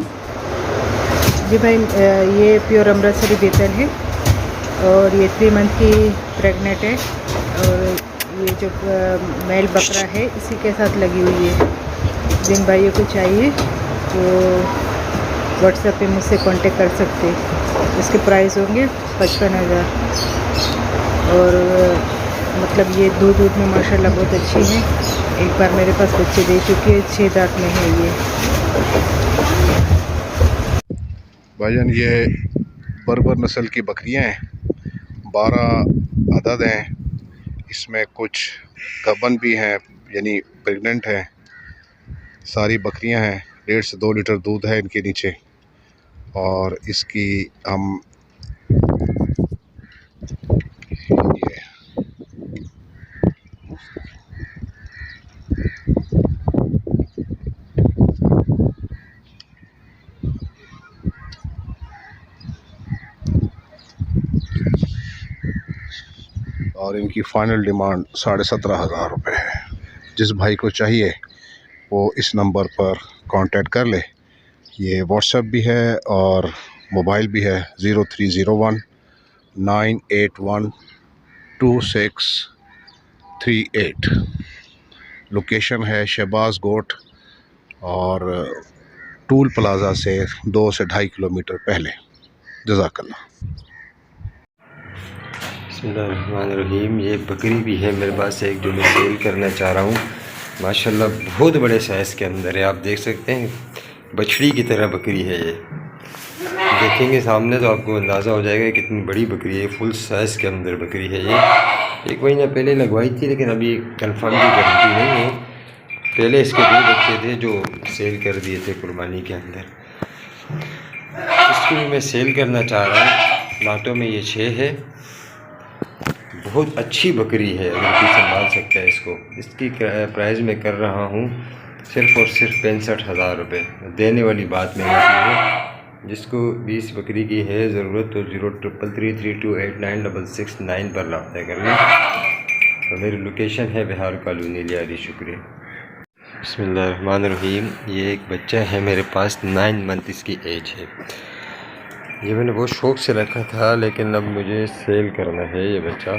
वालेकुम। जी भाई ये प्योर अमृतसरी बेतल है और ये थ्री मंथ की प्रेग्नेंट है और ये जो मेल बकरा है, इसी के साथ लगी हुई है। जिन भाइयों को चाहिए तो व्हाट्सएप पे मुझसे कांटेक्ट कर सकते इसके प्राइस होंगे पचपन हज़ार। और मतलब ये दूध दूध में माशाल्लाह बहुत अच्छी है। एक बार मेरे पास बच्चे दे चुकी है छः दांत में है ये। भाईजान, ये बर्बर नस्ल की बकरियाँ हैं, बारह अदद हैं, इसमें कुछ गबन भी हैं, यानी प्रेग्नेंट हैं, सारी बकरियाँ हैं, डेढ़ से दो लीटर दूध है इनके नीचे, और इसकी हम इनकी फ़ाइनल डिमांड साढ़े सत्रह हज़ार रुपये है। जिस भाई को चाहिए, वो इस नंबर पर कांटेक्ट कर ले। ये व्हाट्सएप भी है और मोबाइल भी है zero three zero one nine eight one two six three eight location है शहबाज गोट और टूल प्लाज़ा से दो से ढाई किलोमीटर पहले। जजाकल्ला। रहीम ये बकरी भी है मेरे पास एक जो मैं सेल करना चाह रहा हूँ। माशाल्लाह, बहुत बड़े साइज़ के अंदर है। आप देख सकते हैं, बछड़ी की तरह बकरी है ये। देखेंगे सामने तो आपको अंदाज़ा हो जाएगा कितनी बड़ी बकरी है। फुल साइज़ के अंदर बकरी है ये। एक महीना पहले लगवाई थी, लेकिन अभी कन्फर्म की गारंटी नहीं है। पहले इसके दो बच्चे थे जो सेल कर दिए थे कुर्बानी के अंदर। इसको भी मैं सेल करना चाह रहा हूँ। लाटों में ये छः है। बहुत अच्छी बकरी है, अगर कोई संभाल सकता है इसको। इसकी प्राइस मैं कर रहा हूँ सिर्फ़ और सिर्फ़ पैंसठ हज़ार रुपये देने वाली बात की है, जिसको बीस बकरी की है ज़रूरत तो zero triple three three two eight nine double six nine पर रबता कर लें। और मेरी लोकेशन है बिहार कॉलोनी लियारी शुक्रिया। बसमीम ये एक बच्चा है मेरे पास, नाइन मंथ इसकी एज है। ये मैंने बहुत शौक़ से रखा था, लेकिन अब मुझे सेल करना है ये बच्चा।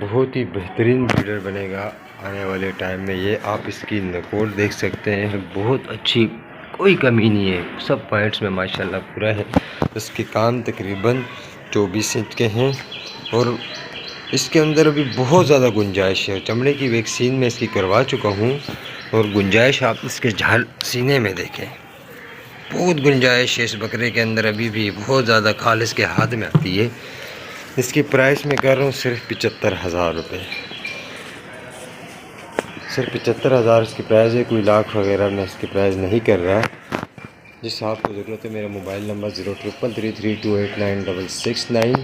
बहुत ही बेहतरीन ब्रीडर बनेगा आने वाले टाइम में। ये आप इसकी नकोर देख सकते हैं। बहुत अच्छी, कोई कमी नहीं है। सब पॉइंट्स में माशाल्लाह पूरा है। इसके कान तकरीबन 24 इंच के हैं और इसके अंदर अभी बहुत ज़्यादा गुंजाइश है। चमड़े की वैक्सीन मैं इसकी करवा चुका हूँ और गुंजाइश आप इसके झाल सीने में देखें। बहुत गुंजाइश है इस बकरे के अंदर। अभी भी बहुत ज़्यादा खाल इसके हाथ में आती है। इसकी प्राइस मैं कर रहा हूँ सिर्फ़ पिचहत्तर हज़ार रुपये सिर्फ़ पिचहत्तर हज़ार इसकी प्राइस है। कोई लाख वगैरह मैं इसकी प्राइस नहीं कर रहा जिस आपको ज़रूरत है, मेरा mobile number zero triple three three two eight nine double six nine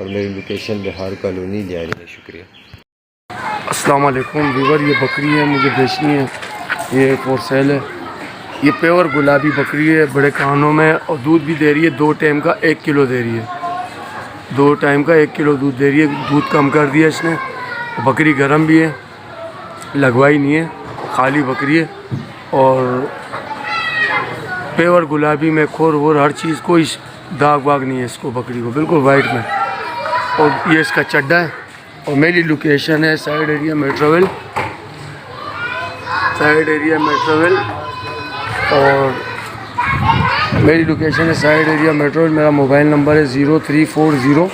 और मेरी लोकेशन बिहार कॉलोनी जा रही है। शुक्रिया। अस्सलाम वालेकुम। वीवर ये बकरी है, मुझे बेचनी है। ये फॉर सेल है। ये प्योर गुलाबी बकरी है, बड़े कानों में और दूध भी दे रही है। दो टाइम का एक किलो दे रही है। दो टाइम का एक किलो दूध दे रही है। दूध कम कर दिया इसने। बकरी गर्म भी है, लगवाई नहीं है, खाली बकरी है और प्योर गुलाबी में खोर वोर हर चीज़ कोई दाग वाग नहीं है इसको, बकरी को, बिल्कुल वाइट में। और ये इसका चड्डा है और मेरी लोकेशन है side area Metroville side area Metroville और मेरी लोकेशन है साइड एरिया मेट्रो मेरा मोबाइल नंबर है zero three four zero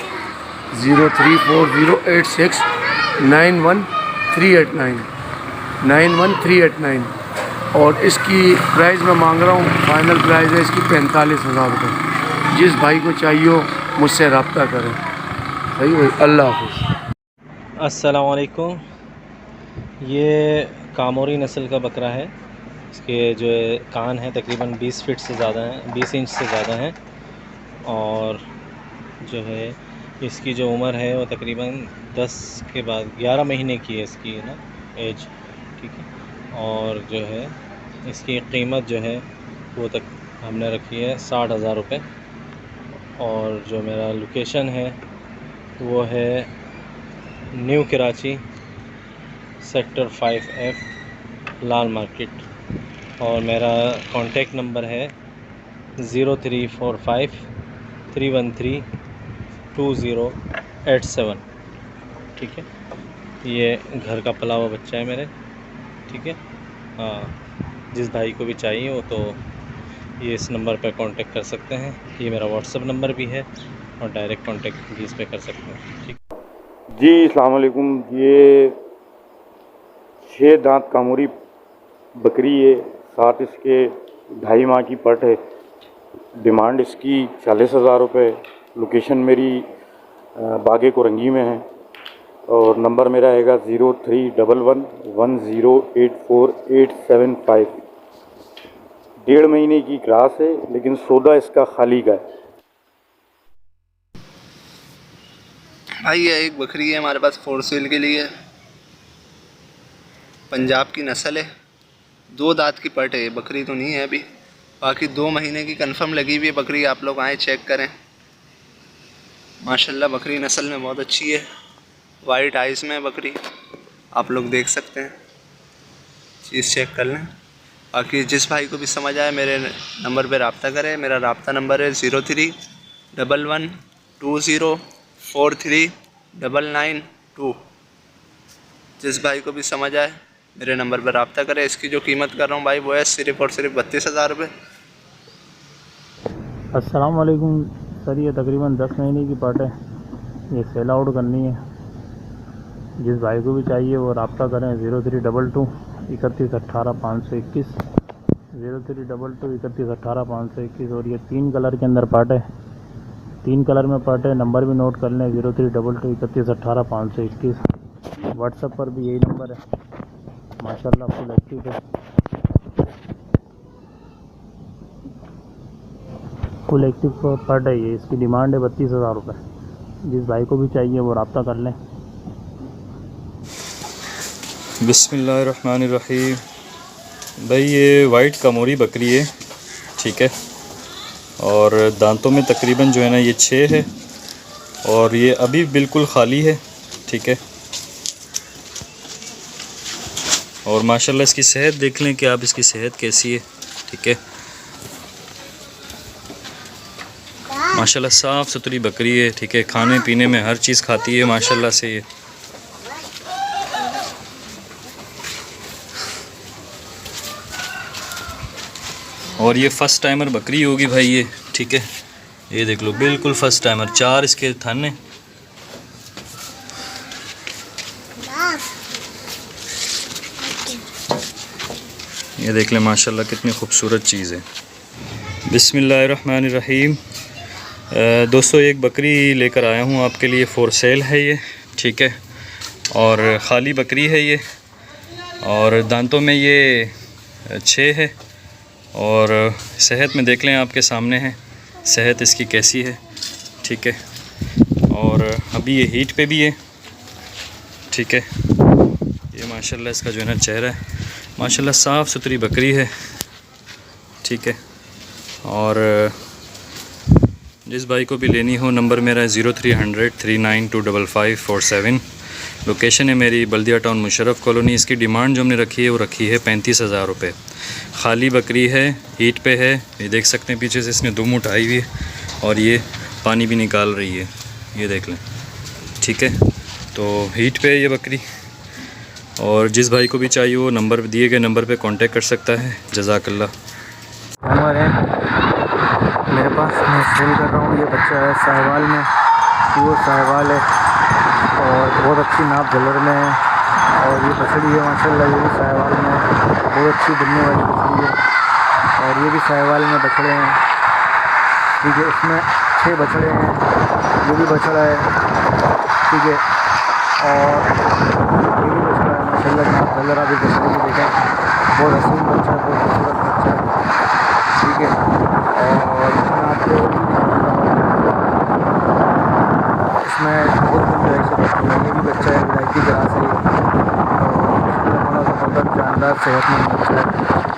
zero three four zero eight six nine one three eight nine nine one three eight nine और इसकी price मैं मांग रहा हूँ फाइनल प्राइस है इसकी पैंतालीस हज़ार रुपये जिस भाई को चाहिए हो, मुझसे रबता करें। सही भाई, अल्लाह हाफिज़। असलकुम ये कामोरी नस्ल का बकरा है। इसके जो है कान हैं तकरीबन 20 फीट से ज़्यादा हैं 20 इंच से ज़्यादा हैं। और जो है, इसकी जो उम्र है वो तकरीबन 10 के बाद 11 महीने की है इसकी ना, एज, ठीक है। और जो है, इसकी कीमत जो है, वो तक हमने रखी है साठ हज़ार रुपये और जो मेरा लोकेशन है, वो है New Karachi, sector five F, Lal market. और मेरा कांटेक्ट नंबर है zero three four five three one three two zero eight seven ठीक है? ये घर का पला हुआ बच्चा है मेरे। ठीक है? हाँ जिस भाई को भी चाहिए हो तो ये इस नंबर पर कांटेक्ट कर सकते हैं। ये मेरा व्हाट्सअप नंबर भी है और डायरेक्ट कांटेक्ट भी इस पर कर सकते हैं। ठीक जी वालेकुम। ये छः दांत कामूरी बकरी है साथ इसके ढाई माह की पट है। डिमांड इसकी चालीस हज़ार रुपये लोकेशन मेरी बागे कोरंगी में है। और नंबर मेरा आएगा zero three double one one zero eight four eight seven five. डेढ़ महीने की क्रास है, लेकिन सौदा इसका खाली का है। भाई ये एक बकरी है हमारे पास फोर सेल के लिए। पंजाब की नस्ल है। दो दांत की पट है बकरी तो नहीं है अभी। बाकी दो महीने की कंफर्म लगी हुई है बकरी, आप लोग आए चेक करें। माशाल्लाह, बकरी नस्ल में बहुत अच्छी है। वाइट आइस में बकरी। आप लोग देख सकते हैं। चीज़ चेक कर लें। बाकी जिस भाई को भी समझ आए मेरे नंबर पर रबता करें। मेरा रबता नंबर है zero three double one two zero four three double nine two. जिस भाई को भी समझ आए मेरे नंबर पर रबता करें, इसकी जो कीमत कर रहा हूँ भाई, वो है सिर्फ़ और सिर्फ़ बत्तीस हज़ार रुपये अस्सलाम वालेकुम सर, ये तकरीबन दस महीने की पार्ट है। ये सेल आउट करनी है। जिस भाई को भी चाहिए, वो रबता करें। ज़ीरो थ्री डबल टू इकतीस अट्ठारह पाँच सौ इक्कीस। ज़ीरो थ्री डबल टू इकतीस अट्ठारह पाँच सौ इक्कीस। और ये तीन कलर के अंदर पार्ट है। तीन कलर में पार्ट है। नंबर भी नोट कर लें। ज़ीरो थ्री डबल टू इकतीस अट्ठारह पाँच सौ इक्कीस। व्हाट्सएप पर भी यही नंबर है। माशाल्लाह फुल एक्टिव है फुल एक्टिव पर है ये। इसकी डिमांड है बत्तीस हज़ार रुपये जिस भाई को भी चाहिए वो रब्ता कर लें। बिसमीम भाई ये वाइट कमोरी बकरी है, ठीक है? और दांतों में तकरीबन जो है ना ये छः है। और ये अभी बिल्कुल ख़ाली है, ठीक है? और माशाल्लाह इसकी सेहत देख लें कि आप इसकी सेहत कैसी है, ठीक है? माशाल्लाह साफ़ सुथरी बकरी है, ठीक है? खाने पीने में हर चीज़ खाती है, माशाल्लाह से ये। और ये फ़र्स्ट टाइमर बकरी होगी भाई ये, ठीक है? ये देख लो, बिल्कुल फ़र्स्ट टाइमर, चार इसके थन। ये देख लें, माशाल्लाह कितनी खूबसूरत चीज़ है। बिसमीम दोस्तों, एक बकरी लेकर आया हूँ, आपके लिए फ़ोर सेल है ये, ठीक है? और ख़ाली बकरी है ये, और दांतों में ये छः है, और सेहत में देख लें, आपके सामने है। सेहत इसकी कैसी है, ठीक है? और अभी ये हीट पे भी है, ठीक है? ये माशाल्लाह इसका जो है ना, चेहरा है। माशाल्लाह साफ़ सुथरी बकरी है। ठीक है। और, जिस भाई को भी लेनी हो, नंबर मेरा है zero three hundred three nine two double five four seven. Location है मेरी बल्दिया टाउन मुशरफ कॉलोनी इसकी डिमांड जो हमने रखी है, वो रखी है पैंतीस हज़ार रुपये खाली बकरी है हीट पे है। ये देख सकते हैं पीछे से इसने दुम उठाई हुई है और ये पानी भी निकाल रही है। ये देख लें। ठीक है। तो हीट पे है ये बकरी। और जिस भाई को भी चाहिए वो नंबर दिए गए नंबर पे कांटेक्ट कर सकता है। जजाकल्ला जानवर है। मेरे पास मैं सेल कर रहा हूँ। ये बच्चा है साहिवाल में। वो साहिवाल है। और बहुत अच्छी नाप जलर में है। और ये बछड़ी है, माशाल्लाह, ये भी साहिवाल में बहुत अच्छी बनने वाली बछड़ी है। और ये भी साहिवाल में बछड़े हैं। ठीक है, इसमें छः बछड़े हैं। ये भी बछड़ा है। ठीक है। और ये भी बछड़ा है माशाल्लाह नाप जलर अभी बछड़े की देखें, बहुत हसीन बच्चा है, बहुत खूबसूरत बच्चा है। ठीक है, और इसमें आपको इसमें बहुत गुंजाइश है बच्चों में ये भी बच्चा है विलायती है बड़ा ज़बरदस्त जानदार सेहतमंद बच्चा है।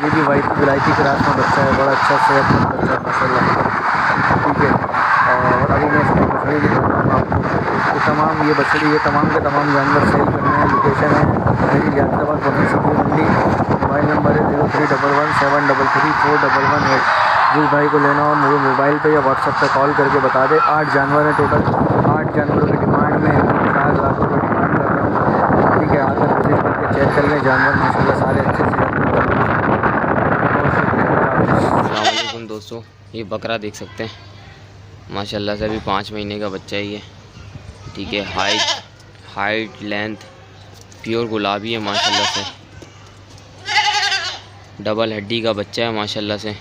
ये भी वाइट विलायती ग्रास में बच्चा है, बड़ा अच्छा सेहतमंद बच्चा है, माशाल्लाह। ठीक है, और अभी मैं इसमें बछड़ी भी हूँ आपको तमाम, ये बछड़ी ये तमाम के तमाम जानवर सेल करने हैं लोकेशन है। मेरी लियाकताबाद बकरी सब्ज़ी मंडी मोबाइल नंबर है zero three double one seven double three four double one eight. जिस भाई को लेना हो मुझे मोबाइल पे या व्हाट्सएप पे कॉल करके बता दे। आठ जानवर हैं टोटल आठ जानवरों की डिमांड में चार लाख रुपये डिमांड कर रहा हूँ। ठीक है, आकर विज़िट करके चेक कर लें। जानवर माशाल्लाह सारे अच्छे से दोस्तों, ये बकरा देख सकते हैं। माशाल्लाह से अभी पाँच महीने का बच्चा ही है। ठीक है हाइट हाइट लेंथ प्योर गुलाबी है, माशाल्लाह से। डबल हड्डी का बच्चा है, माशाल्लाह से।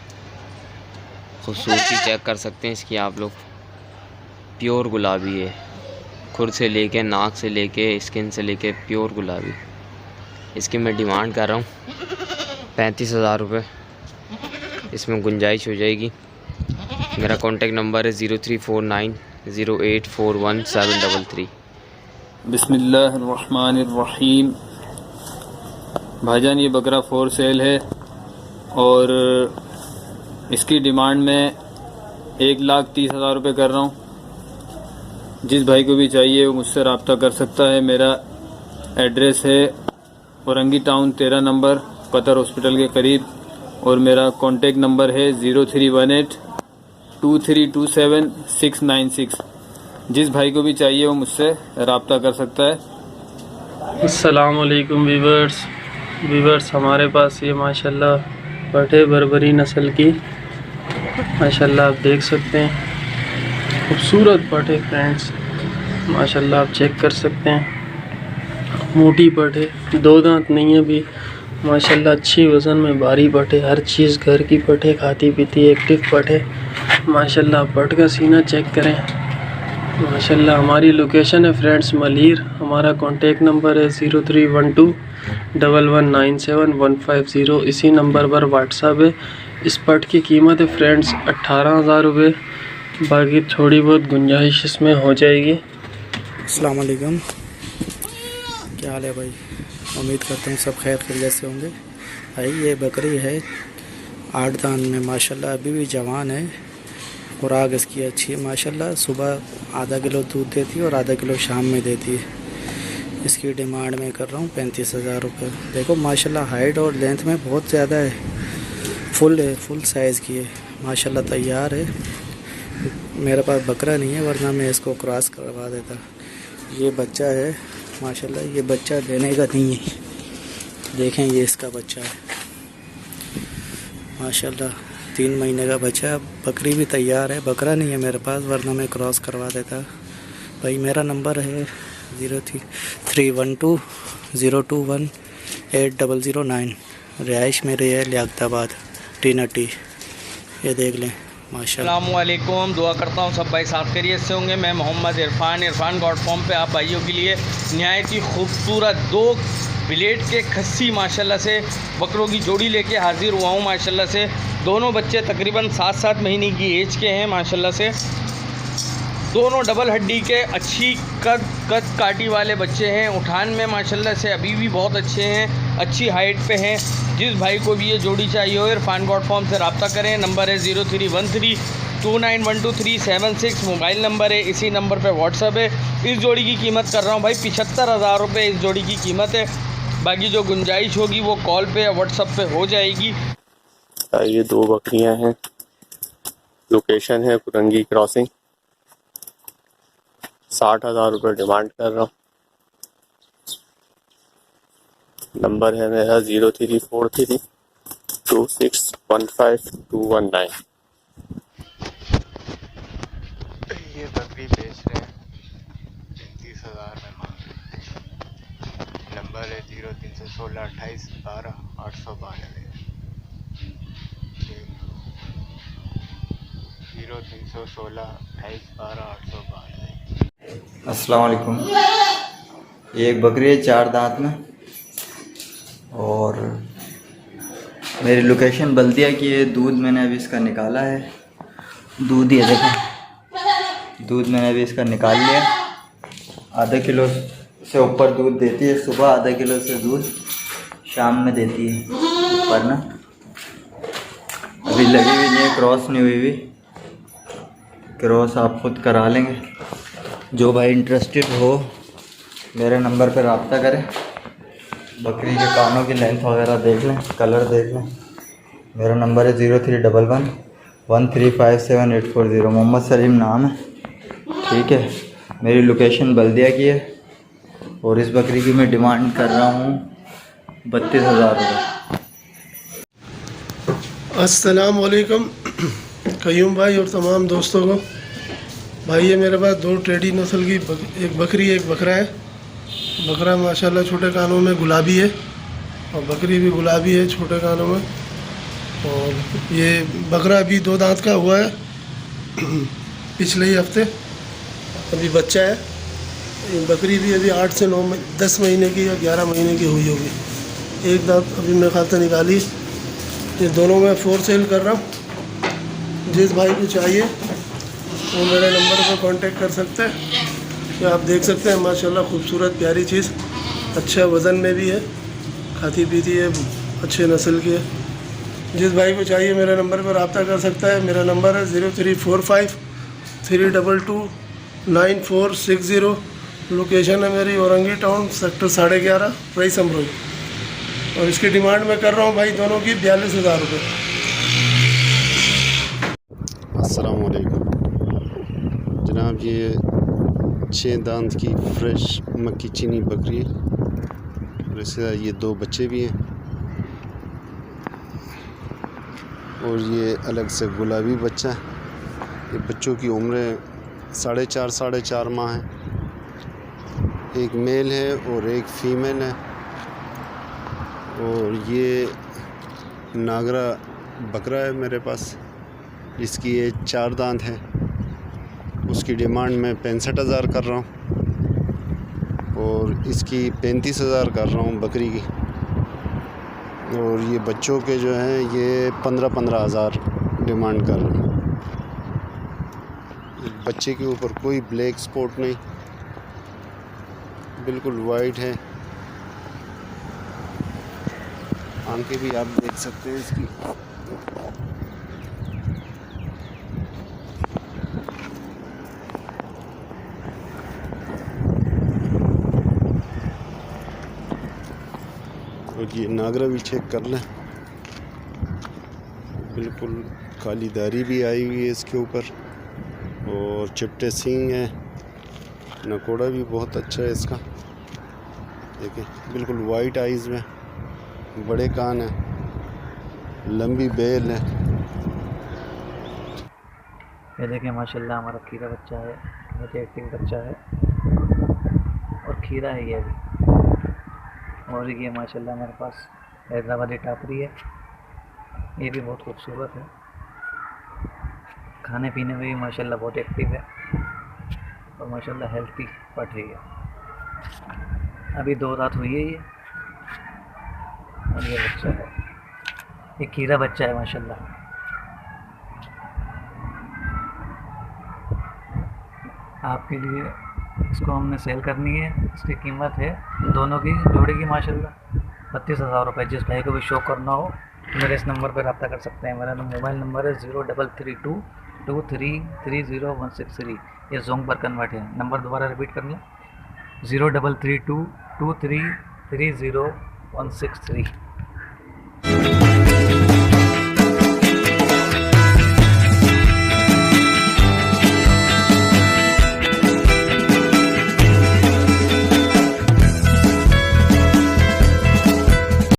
खूबसूरती चेक कर सकते हैं इसकी आप लोग। प्योर गुलाबी है। खुर से लेके, नाक से लेके स्किन से लेके प्योर गुलाबी। इसकी मैं डिमांड कर रहा हूँ। पैंतीस हज़ार रुपये इसमें गुंजाइश हो जाएगी। मेरा कॉन्टेक्ट नंबर है zero three four nine zero eight four one seven double three. बिस्मिल्लाहिर्रहमानिर्रहीम। भाईजान, ये बकरा फोर सेल है और इसकी डिमांड में एक लाख तीस हज़ार रुपये कर रहा हूँ। जिस भाई को भी चाहिए, वो मुझसे रबता कर सकता है। मेरा एड्रेस है औरंगी टाउन, तेरह नंबर कतर हॉस्पिटल के करीब। और मेरा कॉन्टेक्ट नंबर है zero three one eight two three two seven six nine six. जिस भाई को भी चाहिए वो मुझसे रबता कर सकता है। असलकुम वीवर्स। वीवर्स, हमारे पास ये माशाल्लाह पठे बरबरी नस्ल की, माशाल्लाह आप देख सकते हैं। खूबसूरत पठे फ्रेंड्स, माशाल्लाह आप चेक कर सकते हैं। मोटी पठे दो दांत नहीं है अभी माशाल्लाह अच्छी वज़न में भारी पठे हर चीज़ घर की पठे खाती पीती एक्टिव पठे माशाल्लाह पट का सीना चेक करें। माशाल्लाह, हमारी लोकेशन है फ्रेंड्स मलिर। हमारा कॉन्टेक्ट नंबर है zero three one two double one nine seven one five zero इसी नंबर पर व्हाट्सअप है। इस पट की कीमत है फ्रेंड्स अट्ठारह हज़ार रुपये बाकी थोड़ी बहुत गुंजाइश इसमें हो जाएगी। वालेकुम क्या हाल है भाई? उम्मीद करता हूँ सब खैर खैरियत से होंगे। भाई, ये बकरी है आठ दान में, माशाल्लाह, अभी भी जवान है। खुराक इसकी अच्छी है, माशाल्लाह। सुबह आधा किलो दूध देती है और आधा किलो शाम में देती है। इसकी डिमांड में कर रहा हूँ पैंतीस हज़ार रुपये देखो, माशाल्लाह, हाइट और लेंथ में बहुत ज़्यादा है। फुल है, फुल साइज़ की है। माशाल्लाह, तैयार है। मेरे पास बकरा नहीं है, वरना मैं इसको क्रॉस करवा देता। ये बच्चा है, माशाल्लाह, ये बच्चा देने का नहीं है। देखें, ये इसका बच्चा है। माशाल्लाह। तीन महीने का बच्चा बकरी भी तैयार है। बकरा नहीं है मेरे पास, वरना मैं क्रॉस करवा देता। भाई, मेरा नंबर है zero three three one two zero two one eight double zero nine रिहाइश मेरी है लियाकताबाद टी। नटी ये देख लें अल्लाम दुआ करता हूँ सब भाई साफ़ खैरियत से होंगे। मैं मोहम्मद इरफान इरफान गॉड फॉर्म पे आप भाइयों के लिए नहायत ही खूबसूरत दो ब्लेड के खस्सी, माशाल्लाह से, बकरों की जोड़ी लेके हाजिर हुआ हूँ, माशाल्लाह से। दोनों बच्चे तकरीबन सात सात महीने की एज के हैं, माशाल्लाह से। दोनों डबल हड्डी के अच्छी कद कद काटी वाले बच्चे हैं। उठान में, माशाल्लाह से, अभी भी बहुत अच्छे हैं, अच्छी हाइट पे हैं। जिस भाई को भी ये जोड़ी चाहिए हो, इरफान गॉड फॉर्म से रबता करें। नंबर है zero three one three, two nine one two three seven six. Mobile number है, इसी नंबर पे व्हाट्सअप है। इस जोड़ी की कीमत कर रहा हूँ भाई, पिछहत्तर हज़ार रुपये इस जोड़ी की कीमत है। बाकी जो गुंजाइश होगी, वो कॉल पे या व्हाट्सअप पे हो जाएगी। ये दो बकरियाँ हैं। लोकेशन है पुरंगी क्रॉसिंग। साठ हज़ार रुपये डिमांड कर रहा हूँ। नंबर है मेरा zero three four three two six one five two one nine. ये बकरी बेच रहे हैं। तीस हज़ार में मांग नंबर है ज़ीरो तीन सौ सोलह अट्ठाईस बारह आठ सौ बानवे ज़ीरो तीन सौ सोलह अट्ठाईस बारह आठ सौ वालेकुम ये एक बकरी है चार दांत में, और मेरी लोकेशन बल्दिया की है। दूध मैंने अभी इसका निकाला है। दूध ये देखो। दूध मैंने अभी इसका निकाल लिया। आधा किलो से ऊपर दूध देती है, सुबह आधा किलो से दूध शाम में देती है। ऊपर ना। अभी लगी हुई नहीं है, क्रॉस नहीं हुई हुई। क्रॉस आप खुद करा लेंगे। जो भाई इंटरेस्टेड हो, मेरे नंबर पर रबता करें। बकरी के कानों की लेंथ वगैरह देख लें कलर देख लें। मेरा नंबर है zero three double one one three five seven eight four zero Mohammad Salim नाम है। ठीक है, मेरी लोकेशन बल्दिया की है। और इस बकरी की मैं डिमांड कर रहा हूँ बत्तीस हज़ार रुपये अस्सलाम वालेकुम कयूम भाई और तमाम दोस्तों को। भाई ये मेरे पास दो टेडी नस्ल की बक, एक बकरी एक बकरा है। बकरा माशाल्लाह छोटे कानों में गुलाबी है और बकरी भी गुलाबी है छोटे कानों में। और ये बकरा अभी दो दांत का हुआ है पिछले ही हफ़्ते। अभी बच्चा है। बकरी भी अभी आठ से नौ दस महीने की या ग्यारह महीने की हुई होगी। एक दांत अभी मेरे खाता निकाली। ये दोनों मैं फोर सेल कर रहा हूँ। जिस भाई को चाहिए, वो मेरे नंबर पर कांटेक्ट कर सकते हैं। ये आप देख सकते हैं, माशाल्लाह खूबसूरत, प्यारी चीज़। अच्छा वज़न में भी है, खाती पीती है, अच्छे नस्ल की है। जिस भाई को चाहिए, मेरे नंबर पर रबता कर सकता है। मेरा नंबर है zero three four five, three double two, nine four six zero. Location है मेरी औरंगी टाउन, सेक्टर साढ़े ग्यारह रईस और इसकी डिमांड मैं कर रहा हूँ भाई दोनों की बयालीस हज़ार रुपये अस्सलाम वालेकुम जनाब, ये छः दांत की फ्रेश मक्की चीनी बकरी है और इसके ये दो बच्चे भी हैं। और ये अलग से गुलाबी बच्चा है। ये बच्चों की उम्र साढ़े चार साढ़े चार माह है। एक मेल है और एक फीमेल है। और ये नागरा बकरा है मेरे पास। इसकी ये चार दांत है। उसकी डिमांड मैं पैंसठ हज़ार कर रहा हूँ और इसकी पैंतीस हज़ार कर रहा हूँ बकरी की। और ये बच्चों के जो हैं, ये पंद्रह पंद्रह हज़ार डिमांड कर रहा हूँ। बच्चे के ऊपर कोई ब्लैक स्पॉट नहीं। बिल्कुल वाइट है। आँखें भी आप देख सकते हैं इसकी। ये नागरा भी चेक कर लें बिल्कुल काली दारी भी आई हुई है इसके ऊपर। और चिपटे सींग है। नकोड़ा भी बहुत अच्छा है इसका। देखिए बिल्कुल वाइट आइज़ में। बड़े कान है। लंबी बेल है। ये देखिए माशाल्लाह हमारा खीरा बच्चा है। बहुत एक्टिव बच्चा है। और खीरा है ये अभी और ये माशाल्लाह हमारे पास हैदराबादी टापरी है। ये भी बहुत खूबसूरत है। खाने पीने में भी माशाल्लाह बहुत एक्टिव है और माशाल्लाह हेल्थी पड़ रही है। अभी दो रात हुई है ये। और ये बच्चा है। ये कीड़ा बच्चा है, माशाल्लाह। आपके लिए इसको हमने सेल करनी है। इसकी कीमत है दोनों की, जोड़ी की, माशाल्लाह। बत्तीस हज़ार रुपये जिस भाई को भी शो करना हो, मेरे इस नंबर पर रब्ता कर सकते हैं। मेरा मोबाइल नंबर है zero double three two two three three zero one six three ये जोंग पर कन्वर्ट है। नंबर दोबारा रिपीट कर लें। Zero double three two two three three zero one six three